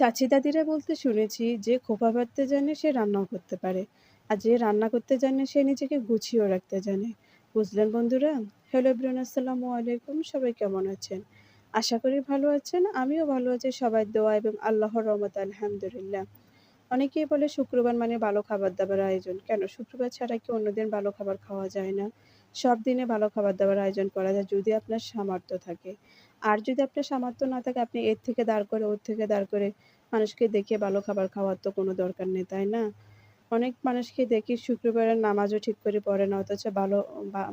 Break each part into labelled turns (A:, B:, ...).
A: চাচি দাদিরা বলতে শুনেছি যে খোঁপা বাঁধতে জানে সে রান্নাও করতে পারে আর যে রান্না করতে জানে সে নিজেকে গুছিয়েও রাখতে জানে। বুঝলেন বন্ধুরা? হ্যালো এভরিওয়ান আসসালামু আলাইকুম। সবাই কেমন আছেন? আশা করি ভালো আছেন। আমিও ভালো আছি। সবাই দোয়া এবং আল্লাহর রহমত আলহামদুলিল্লাহ। অনেকেই বলে শুক্রবার মানে ভালো খাবার দাবার আয়োজন। কেন? শুক্রবার ছাড়া কি অন্যদিন ভালো খাবার খাওয়া যায় না? সব দিনে ভালো খাবার দাবার আয়োজন করা যায় যদি আপনার সামর্থ্য থাকে। আর যদি আপনার সামর্থ্য না থাকে, আপনি এর থেকে দাঁড় করে, ওর থেকে দাঁড় করে মানুষকে দেখিয়ে ভালো খাবার খাওয়ার তো কোনো দরকার নেই, তাই না? অনেক মানুষকে দেখি শুক্রবারের নামাজও ঠিক করে পড়ে না, অথচ ভালো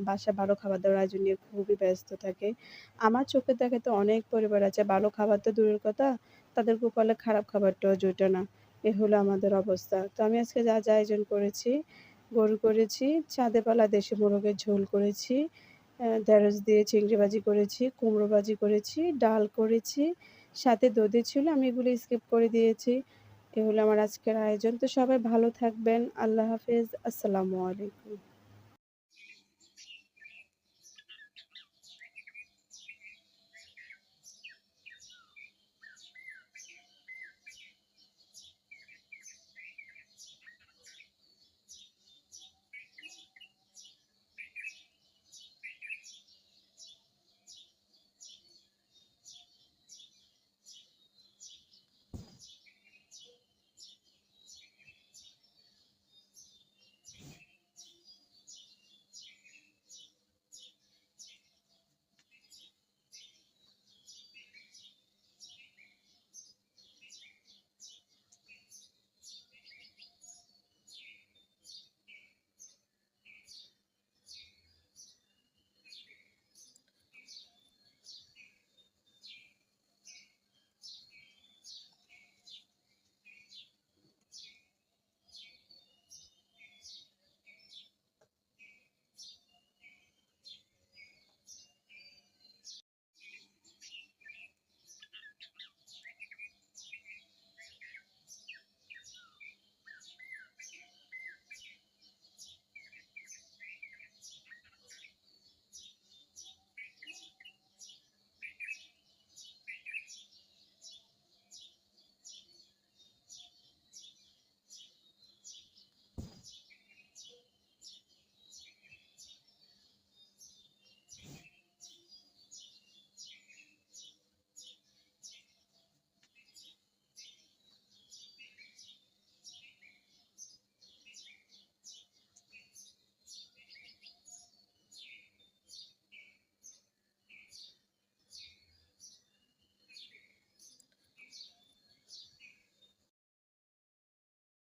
A: বাসায় ভালো খাবার দাবার আয়োজন নিয়ে খুবই ব্যস্ত থাকে। আমার চোখে দেখে তো অনেক পরিবার আছে, ভালো খাবার তো দূরের কথা তাদের কপালে খারাপ খাবারটাও জোটে না। এ হলো আমাদের অবস্থা। তো আমি আজকে যা যা আয়োজন করেছি গরু করেছি চাঁদেপালা দেশি মোরগের ঝোল করেছি ঢেঁড়স দিয়ে চিংড়ি ভাজি করেছি, কুমড়ো ভাজি করেছি, ডাল করেছি, সাথে দধি ছিল, আমি এগুলো স্কিপ করে দিয়েছি। এগুলো আমার আজকের আয়োজন। তো সবাই ভালো থাকবেন। আল্লাহ হাফেজ। আসসালামু আলাইকুম।